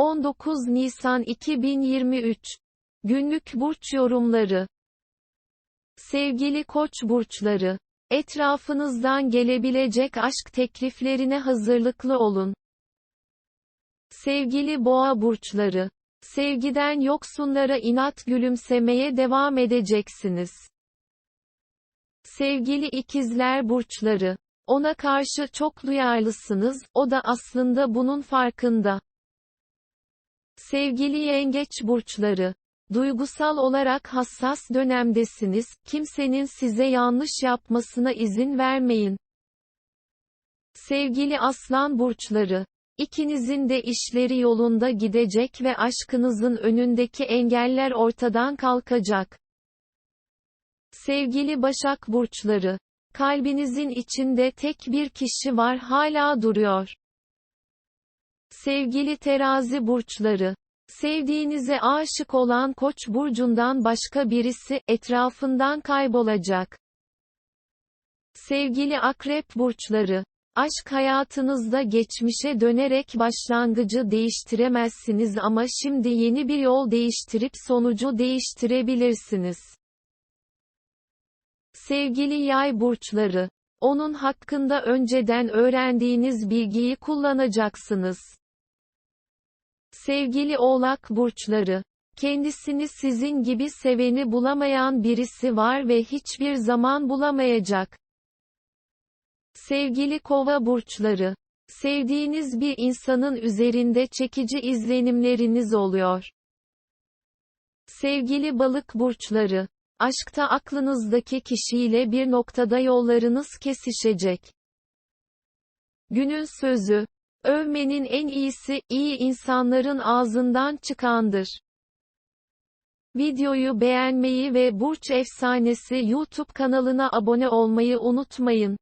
19 Nisan 2023 Günlük burç yorumları Sevgili Koç burçları, etrafınızdan gelebilecek aşk tekliflerine hazırlıklı olun. Sevgili Boğa burçları, sevgiden yoksunlara inat gülümsemeye devam edeceksiniz. Sevgili ikizler burçları, ona karşı çok duyarlısınız, o da aslında bunun farkında. Sevgili yengeç burçları, duygusal olarak hassas dönemdesiniz, kimsenin size yanlış yapmasına izin vermeyin. Sevgili aslan burçları, ikinizin de işleri yolunda gidecek ve aşkınızın önündeki engeller ortadan kalkacak. Sevgili Başak burçları, kalbinizin içinde tek bir kişi var hala duruyor. Sevgili terazi burçları, sevdiğinize aşık olan koç burcundan başka birisi, etrafından kaybolacak. Sevgili akrep burçları, aşk hayatınızda geçmişe dönerek başlangıcı değiştiremezsiniz ama şimdi yeni bir yol değiştirip sonucu değiştirebilirsiniz. Sevgili yay burçları, onun hakkında önceden öğrendiğiniz bilgiyi kullanacaksınız. Sevgili oğlak burçları, kendisini sizin gibi seveni bulamayan birisi var ve hiçbir zaman bulamayacak. Sevgili kova burçları, sevdiğiniz bir insanın üzerinde çekici izlenimleriniz oluyor. Sevgili balık burçları, aşkta aklınızdaki kişiyle bir noktada yollarınız kesişecek. Günün sözü, övmenin en iyisi, iyi insanların ağzından çıkandır. Videoyu beğenmeyi ve Burç Efsanesi YouTube kanalına abone olmayı unutmayın.